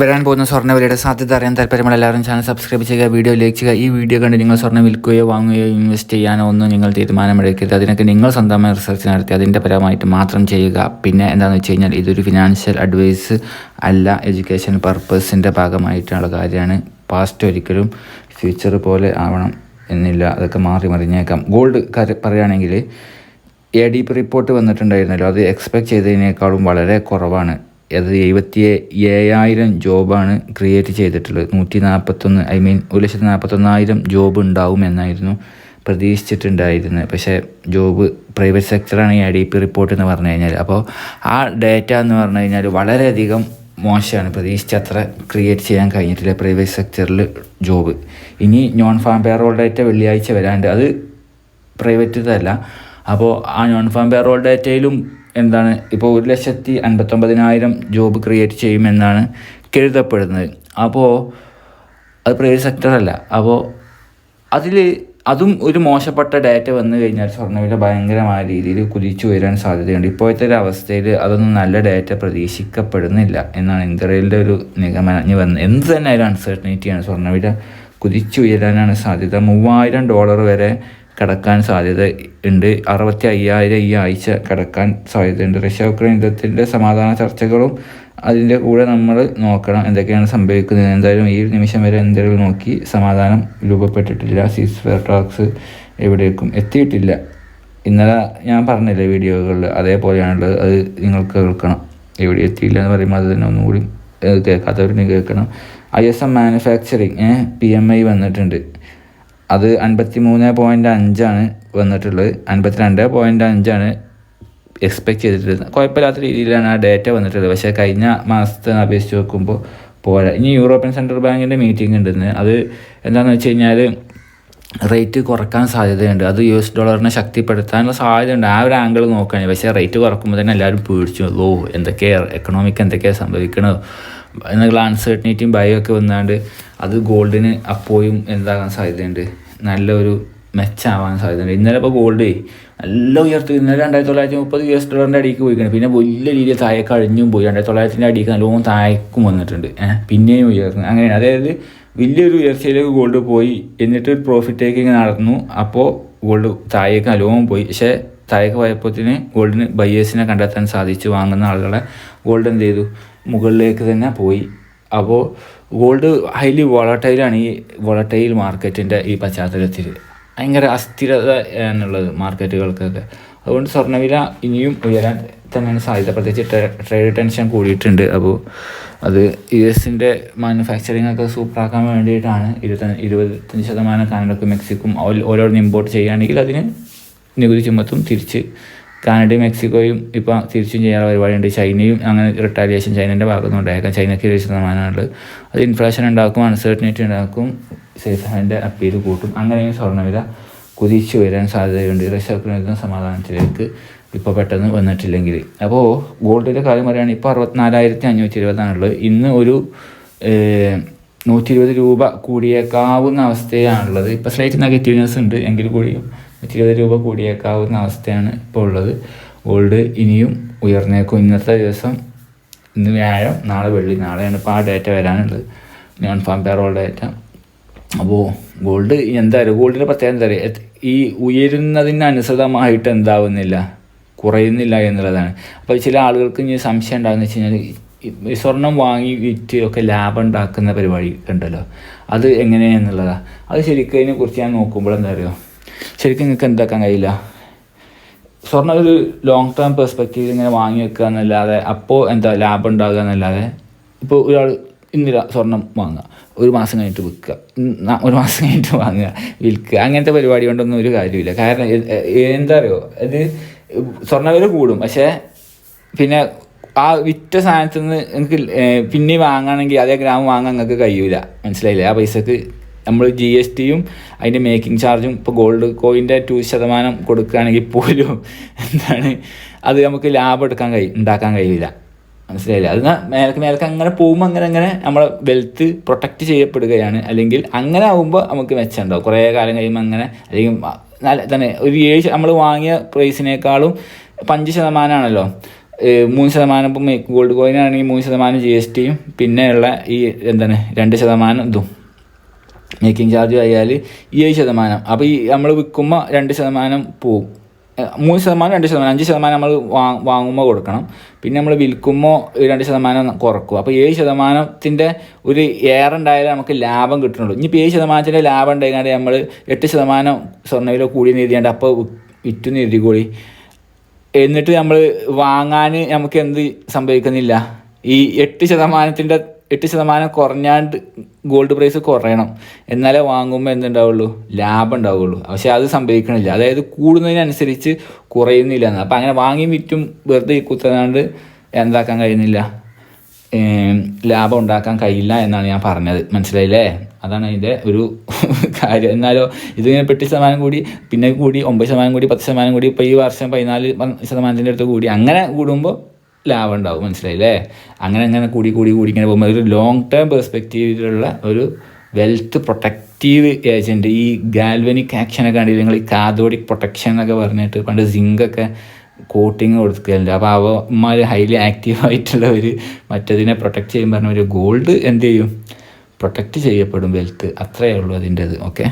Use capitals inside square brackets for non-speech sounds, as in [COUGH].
വരാൻ പോകുന്ന സ്വർണവിലയുടെ സാധ്യത അറിയാൻ താല്പര്യമുള്ള എല്ലാവരും ചാനൽ സബ്സ്ക്രൈബ് ചെയ്യുക വീഡിയോ ലൈക്ക് ചെയ്യുക. ഈ വീഡിയോ കണ്ട് നിങ്ങൾ സ്വർണം വിൽക്കുകയോ വാങ്ങുകയോ ഇൻവെസ്റ്റ് ചെയ്യാനോ ഒന്നും നിങ്ങൾ തീരുമാനമെടുക്കരുത്. അതിനൊക്കെ നിങ്ങൾ സ്വന്തമായി റിസർച്ച് നടത്തി അതിന്റെ പരമായിട്ട് മാത്രം ചെയ്യുക. പിന്നെ എന്താണെന്ന് വെച്ച് കഴിഞ്ഞാൽ ഇതൊരു ഫിനാൻഷ്യൽ അഡ്വൈസ് അല്ല എഡ്യൂക്കേഷൻ പർപ്പസിന്റെ ഭാഗമായിട്ടുള്ള കാര്യമാണ്. പാസ്റ്റ് ഒരിക്കലും ഫ്യൂച്ചർ പോലെ ആവണം എന്നില്ല. അതൊക്കെ മാറി മറിഞ്ഞേക്കാം. ഗോൾഡ് കാര്യം പറയുകയാണെങ്കിൽ എ ഡി പി റിപ്പോർട്ട് വന്നിട്ടുണ്ടായിരുന്നല്ലോ. അത് എക്സ്പെക്ട് ചെയ്തതിനേക്കാളും വളരെ കുറവാണ്. അത് എഴുപത്തി ഏഴായിരം ജോബാണ് ക്രിയേറ്റ് ചെയ്തിട്ടുള്ളത്. നൂറ്റി നാൽപ്പത്തൊന്ന് ഐ മീൻ ഒരു ലക്ഷത്തി നാൽപ്പത്തൊന്നായിരം ജോബ് ഉണ്ടാവും എന്നായിരുന്നു പ്രതീക്ഷിച്ചിട്ടുണ്ടായിരുന്നത്. പക്ഷേ ജോബ് പ്രൈവറ്റ് സെക്ടറാണ് ഈ ഐ ഡി പി റിപ്പോർട്ട് എന്ന് പറഞ്ഞു കഴിഞ്ഞാൽ അപ്പോൾ ആ ഡേറ്റ എന്ന് പറഞ്ഞു കഴിഞ്ഞാൽ വളരെയധികം മോശമാണ്. പ്രതീക്ഷിച്ചത്ര ക്രിയേറ്റ് ചെയ്യാൻ കഴിഞ്ഞിട്ടില്ല പ്രൈവറ്റ് സെക്ടറിൽ ജോബ് ഇനി നോൺ ഫാം പേറോൾ ഡേറ്റ വെള്ളിയാഴ്ച വരാണ്ട്. അത് പ്രൈവറ്റ് ഇതല്ല. അപ്പോൾ ആ നോൺ ഫാം പേറോൾ ഡേറ്റയിലും എന്താണ്? ഇപ്പോൾ ഒരു ലക്ഷത്തി അൻപത്തൊമ്പതിനായിരം ജോബ് ക്രിയേറ്റ് ചെയ്യുമെന്നാണ് കരുതപ്പെടുന്നത്. അപ്പോൾ അത് പ്രൈവറ്റ് സെക്ടറല്ല അപ്പോൾ അതിൽ അതും ഒരു മോശപ്പെട്ട ഡാറ്റ വന്നു കഴിഞ്ഞാൽ സ്വർണവില ഭയങ്കരമായ രീതിയിൽ കുതിച്ചു വരാൻ സാധ്യതയുണ്ട്. ഇപ്പോഴത്തെ ഒരു അവസ്ഥയിൽ അതൊന്നും നല്ല ഡാറ്റ പ്രതീക്ഷിക്കപ്പെടുന്നില്ല എന്നാണ് ഇന്ത്യയിലെ ഒരു നിഗമനം. വന്നത് വന്ന് എന്ത് തന്നെ ഒരു അൺസർട്ടനിറ്റിയാണ് സ്വർണവില കുതിച്ചു ഉയരാനാണ് സാധ്യത. മൂവായിരം ഡോളർ വരെ കടക്കാൻ സാധ്യത ഉണ്ട്. അറുപത്തി അയ്യായിരം ഈ ആഴ്ച കടക്കാൻ സാധ്യതയുണ്ട്. റഷ്യ ഉക്രൈൻ യുദ്ധത്തിന്റെ സമാധാന ചർച്ചകളും അതിന്റെ കൂടെ നമ്മൾ നോക്കണം എന്തൊക്കെയാണ് സംഭവിക്കുന്നത്. എന്തായാലും ഈ നിമിഷം വരെ എന്തെങ്കിലും നോക്കി സമാധാനം രൂപപ്പെട്ടിട്ടില്ല. സീസ് ഫെയർ ടാക്സ് എവിടേക്കും എത്തിയിട്ടില്ല. ഇന്നലെ ഞാൻ പറഞ്ഞില്ലേ വീഡിയോകളിൽ അതേപോലെയാണുള്ളത്. അത് നിങ്ങൾക്ക് കേൾക്കണം. എവിടെ എത്തിയില്ല എന്ന് പറയുമ്പോൾ അത് തന്നെ ഒന്നുകൂടി ഏഹ്, കേൾക്കണം. I S M manufacturing P M I വന്നിട്ടുണ്ട്. അത് അൻപത്തി മൂന്ന് പോയിന്റ് അഞ്ചാണ് വന്നിട്ടുള്ളത്. അൻപത്തിരണ്ട് പോയിന്റ് അഞ്ചാണ് എക്സ്പെക്ട് ചെയ്തിട്ടുള്ളത്. കുഴപ്പമില്ലാത്ത രീതിയിലാണ് ആ ഡേറ്റ വന്നിട്ടുള്ളത്. പക്ഷേ കഴിഞ്ഞ മാസത്തെ അപേക്ഷിച്ച് നോക്കുമ്പോൾ പോരാ. ഇനി യൂറോപ്യൻ സെൻട്രൽ ബാങ്കിന്റെ മീറ്റിംഗ് ഉണ്ടെന്ന്. അത് എന്താണെന്ന് വെച്ച് കഴിഞ്ഞാൽ റേറ്റ് കുറയ്ക്കാൻ സാധ്യതയുണ്ട്. അത് യു എസ് ഡോളറിനെ ശക്തിപ്പെടുത്താനുള്ള സാധ്യതയുണ്ട്. ആ ഒരു ആംഗിൾ നോക്കുകയാണെങ്കിൽ. പക്ഷേ റേറ്റ് കുറക്കുമ്പോൾ തന്നെ എല്ലാവരും പേടിച്ചു. ഓ എന്തൊക്കെയാണ് എക്കണോമിക് എന്തൊക്കെയാണ് സംഭവിക്കണത് എന്നുള്ള അൺസർട്ടനിറ്റിയും ഭയമൊക്കെ വന്നാണ്ട് അത് ഗോൾഡിന് അപ്പോയും എന്താകാൻ സാധ്യതയുണ്ട്. നല്ലൊരു മെച്ചാവാൻ സാധ്യതയുണ്ട്. ഇന്നലെ ഇപ്പോൾ ഗോൾഡ് നല്ല ഉയർത്തു. ഇന്നലെ രണ്ടായിരത്തി തൊള്ളായിരത്തി മുപ്പത് യു എസ് ഡോളറിന്റെ അടിക്ക് പോയിക്കണം. പിന്നെ വലിയ രീതിയിൽ താഴെ കഴിഞ്ഞും പോയി. രണ്ടായിരത്തി തൊള്ളായിരത്തിന്റെ അടിക്ക് നല്ലോണം താഴേക്കും വന്നിട്ടുണ്ട്. പിന്നെയും ഉയർന്നു. അങ്ങനെയാണ്. അതായത് വലിയൊരു ഉയർച്ചയിലേക്ക് ഗോൾഡ് പോയി. എന്നിട്ട് പ്രോഫിറ്റ് ടേക്കിങ് നടന്നു. അപ്പോൾ ഗോൾഡ് താഴേക്ക് നല്ലോണം പോയി. പക്ഷേ താഴേക്ക് പോയപ്പോഴത്തിന് ഗോൾഡിന് ബയ്യേഴ്സിനെ കണ്ടെത്താൻ സാധിച്ചു. വാങ്ങുന്ന ആളുകളെ ഗോൾഡ് എന്ത് ചെയ്തു? മുകളിലേക്ക് തന്നെ പോയി. അപ്പോൾ ഗോൾഡ് ഹൈലി വോളട്ടൈലാണ് ഈ വോളട്ടൈൽ മാർക്കറ്റിന്റെ ഈ പശ്ചാത്തലത്തിൽ. ഭയങ്കര അസ്ഥിരത എന്നുള്ളത് മാർക്കറ്റുകൾക്കൊക്കെ അതുകൊണ്ട് സ്വർണവില ഇനിയും ഉയരാൻ തന്നെയാണ് സാധ്യത. പ്രത്യേകിച്ച് ട്രേഡ് ടെൻഷൻ കൂടിയിട്ടുണ്ട്. അപ്പോൾ അത് യു എസിന്റെ മാനുഫാക്ചറിങ് ഒക്കെ സൂപ്പറാക്കാൻ വേണ്ടിയിട്ടാണ് ഇരുപത്തി ഇരുപത്തഞ്ച് ശതമാനം കാനഡക്കും മെക്സിക്കും ഓരോന്ന് ഇമ്പോർട്ട് ചെയ്യുകയാണെങ്കിൽ അതിന് നികുതി ചുമത്തും തിരിച്ച് കാനഡയും മെക്സിക്കോയും ഇപ്പോൾ തിരിച്ചും ചെയ്യാനുള്ള പരിപാടിയുണ്ട്. ചൈനയും അങ്ങനെ റിട്ടാലിയേഷൻ ചൈനന്റെ ഭാഗത്തുനിന്ന് ഉണ്ടായേക്കാം. ചൈനയ്ക്ക് ഇരുപത് ശതമാനമുണ്ട് അത് ഇൻഫ്ലേഷൻ ഉണ്ടാക്കും അൺസർട്ടനിറ്റി ഉണ്ടാക്കും സേഫ് ഹാൻഡ് അപ്പീൽ കൂട്ടും. അങ്ങനെയും സ്വർണവില കുതിച്ചു വരാൻ സാധ്യതയുണ്ട്. ഉക്രൈൻ സമാധാനത്തിലേക്ക് ഇപ്പോൾ പെട്ടെന്ന് വന്നിട്ടില്ലെങ്കിൽ. അപ്പോൾ ഗോൾഡിന്റെ കാര്യം പറയുകയാണെങ്കിൽ ഇപ്പോൾ അറുപത്തിനാലായിരത്തി അഞ്ഞൂറ്റി ഇരുപതാണുള്ളത് ഇന്ന് ഒരു നൂറ്റി ഇരുപത് രൂപ കൂടിയേക്കാവുന്ന അവസ്ഥയാണുള്ളത്. ഇപ്പോൾ സ്ലൈറ്റ് നെഗറ്റീവ് ന്യൂസ് ഉണ്ട്. എങ്കിൽ കൂടിയും ഇരുപത് രൂപ കൂടിയേക്കാവുന്ന അവസ്ഥയാണ് ഇപ്പോൾ ഉള്ളത്. ഗോൾഡ് ഇനിയും ഉയർന്നേക്കും. ഇന്നത്തെ ദിവസം ഇന്ന് വ്യാഴം നാളെ വെള്ളി നാളെയാണ് ഇപ്പോൾ ആ ഡേറ്റ വരാനുള്ളത്. നോൺ ഫാം പേറോൾ ഡേറ്റ അപ്പോൾ ഗോൾഡ് എന്താ പറയുക ഗോൾഡിന്റെ പ്രത്യേകത എന്താ പറയുക ഈ ഉയരുന്നതിനനുസൃതമായിട്ട് എന്താവുന്നില്ല? കുറയുന്നില്ല എന്നുള്ളതാണ്. അപ്പോൾ ചില ആളുകൾക്ക് ഇനി സംശയം ഉണ്ടാകുന്ന വെച്ച് കഴിഞ്ഞാൽ സ്വർണം വാങ്ങി വിറ്റ് ഒക്കെ ലാഭം ഉണ്ടാക്കുന്ന പരിപാടി ഉണ്ടല്ലോ. അത് എങ്ങനെയാണെന്നുള്ളതാണ് അത് ശരിക്കും അതിനെക്കുറിച്ച് ഞാൻ നോക്കുമ്പോൾ എന്താ പറയുക ശരിക്കും നിങ്ങൾക്ക് എന്താക്കാൻ കഴിയില്ല. സ്വർണം ഒരു ലോങ് ടേം പെർസ്പെക്റ്റീവ് ഇങ്ങനെ വാങ്ങി വെക്കുക എന്നല്ലാതെ അപ്പോൾ എന്താ ലാഭം ഉണ്ടാകുക എന്നല്ലാതെ ഇപ്പോൾ ഒരാൾ ഇന്ന് രാ- സ്വർണം വാങ്ങുക. ഒരു മാസം കഴിഞ്ഞിട്ട് വിൽക്കുക. ഒരു മാസം കഴിഞ്ഞിട്ട് വാങ്ങുക വിൽക്കുക. അങ്ങനത്തെ പരിപാടി കൊണ്ടൊന്നും ഒരു കാര്യമില്ല കാരണം എന്താ അറിയോ? അത് സ്വർണവില കൂടും. പക്ഷേ പിന്നെ ആ വിറ്റ സാധനത്തിൽ നിന്ന് നിങ്ങൾക്ക് പിന്നെ വാങ്ങുകയാണെങ്കിൽ അതേ ഗ്രാം വാങ്ങാൻ നിങ്ങൾക്ക് കഴിയൂല. മനസ്സിലായില്ലേ? ആ പൈസക്ക് നമ്മൾ ജി എസ് ടിയും അതിന്റെ മേക്കിംഗ് ചാർജും ഇപ്പോൾ ഗോൾഡ് കോയിന്റെ ടു ശതമാനം കൊടുക്കുകയാണെങ്കിൽ പോലും എന്താണ് അത് നമുക്ക് ലാഭം എടുക്കാൻ കഴിയും ഉണ്ടാക്കാൻ കഴിയില്ല. മനസ്സിലായില്ല? അത് മേലക്ക് മേലക്ക് അങ്ങനെ പോകുമ്പോൾ അങ്ങനെ അങ്ങനെ നമ്മളെ വെൽത്ത് പ്രൊട്ടക്റ്റ് ചെയ്യപ്പെടുകയാണ്. അല്ലെങ്കിൽ അങ്ങനെ ആകുമ്പോൾ നമുക്ക് മെച്ചമുണ്ടാവും. കുറേ കാലം കഴിയുമ്പോൾ അങ്ങനെ അല്ലെങ്കിൽ നല്ല തന്നെ ഒരു ഏഴ് നമ്മൾ വാങ്ങിയ പ്രൈസിനേക്കാളും പഞ്ച് ശതമാനമാണല്ലോ മൂന്ന് ശതമാനം ഇപ്പം ഗോൾഡ് കോയിൻ ആണെങ്കിൽ മൂന്ന് ശതമാനം ജി എസ് ടിയും പിന്നെയുള്ള ഈ എന്താണ് രണ്ട് ശതമാനം ഇതും. മേക്കിംഗ് ചാർജ് ആയാൽ ഏഴ് ശതമാനം. അപ്പോൾ ഈ നമ്മൾ വിൽക്കുമ്പോൾ രണ്ട് ശതമാനം പോവും. മൂന്ന് ശതമാനം രണ്ട് ശതമാനം. അഞ്ച് ശതമാനം നമ്മൾ വാങ്ങുമ്പോൾ കൊടുക്കണം. പിന്നെ നമ്മൾ വിൽക്കുമ്പോൾ രണ്ട് ശതമാനം കുറക്കും. അപ്പോൾ ഏഴ് ശതമാനത്തിന്റെ ഒരു ഏറെ ഉണ്ടായാലേ നമുക്ക് ലാഭം കിട്ടുന്നുള്ളൂ. ഇനിയിപ്പോൾ ഏഴ് ശതമാനത്തിന്റെ ലാഭം ഉണ്ടായിക്കാണ്ട് നമ്മൾ എട്ട് ശതമാനം സ്വർണവില കൂടി എഴുതിയാണ്ട് അപ്പോൾ വിറ്റു എഴുതിക്കോളി എന്നിട്ട് നമ്മൾ വാങ്ങാൻ നമുക്ക് എന്ത് സംഭവിക്കുന്നില്ല? ഈ എട്ട് ശതമാനത്തിന്റെ എട്ട് ശതമാനം കുറഞ്ഞാണ്ട് ഗോൾഡ് പ്രൈസ് കുറയണം. എന്നാലേ വാങ്ങുമ്പോൾ എന്തുണ്ടാവുള്ളൂ? ലാഭം ഉണ്ടാവുള്ളൂ. പക്ഷെ അത് സംഭവിക്കണില്ല. അതായത് കൂടുന്നതിനനുസരിച്ച് കുറയുന്നില്ല എന്ന്. അപ്പം അങ്ങനെ വാങ്ങി വിറ്റും വെറുതെ കുത്തനാണ്ട് എന്താക്കാൻ കഴിയുന്നില്ല. ലാഭം ഉണ്ടാക്കാൻ കഴിയില്ല എന്നാണ് ഞാൻ പറഞ്ഞത്. മനസ്സിലായില്ലേ? അതാണ് അതിന്റെ ഒരു [LAUGHS] കാര്യം. എന്നാലോ ഇതിങ്ങനെ എട്ട് ശതമാനം കൂടി പിന്നെ കൂടി ഒമ്പത് ശതമാനം കൂടി പത്ത് ശതമാനം കൂടി ഇപ്പോൾ ഈ വർഷം പതിനാല് ശതമാനത്തിന്റെ അടുത്ത് കൂടി അങ്ങനെ കൂടുമ്പോൾ ലാഭം ഉണ്ടാവും മനസ്സിലായില്ലേ? അങ്ങനെ അങ്ങനെ കൂടി കൂടി കൂടി ഇങ്ങനെ പോകുമ്പോൾ ഒരു ലോങ് ടേം പെർസ്പെക്റ്റീവിലുള്ള ഒരു വെൽത്ത് പ്രൊട്ടക്റ്റീവ് ഏജന്റ് ഈ ഗാൽവനിക് ആക്ഷനൊക്കെ കണ്ടില്ല? നിങ്ങൾ ഈ കാതോഡിക് പ്രൊട്ടക്ഷൻ എന്നൊക്കെ പറഞ്ഞിട്ട് പണ്ട് സിങ്കൊക്കെ കോട്ടിങ് കൊടുക്കലുണ്ട് അപ്പോൾ അവന്മാർ ഹൈലി ആക്റ്റീവായിട്ടുള്ളവർ മറ്റതിനെ പ്രൊട്ടക്റ്റ് ചെയ്യുമ്പോൾ പറഞ്ഞ ഒരു ഗോൾഡ് എന്ത് ചെയ്യും? പ്രൊട്ടക്റ്റ് ചെയ്യപ്പെടും വെൽത്ത് അത്രയേ ഉള്ളൂ അതിന്റെത്. ഓക്കെ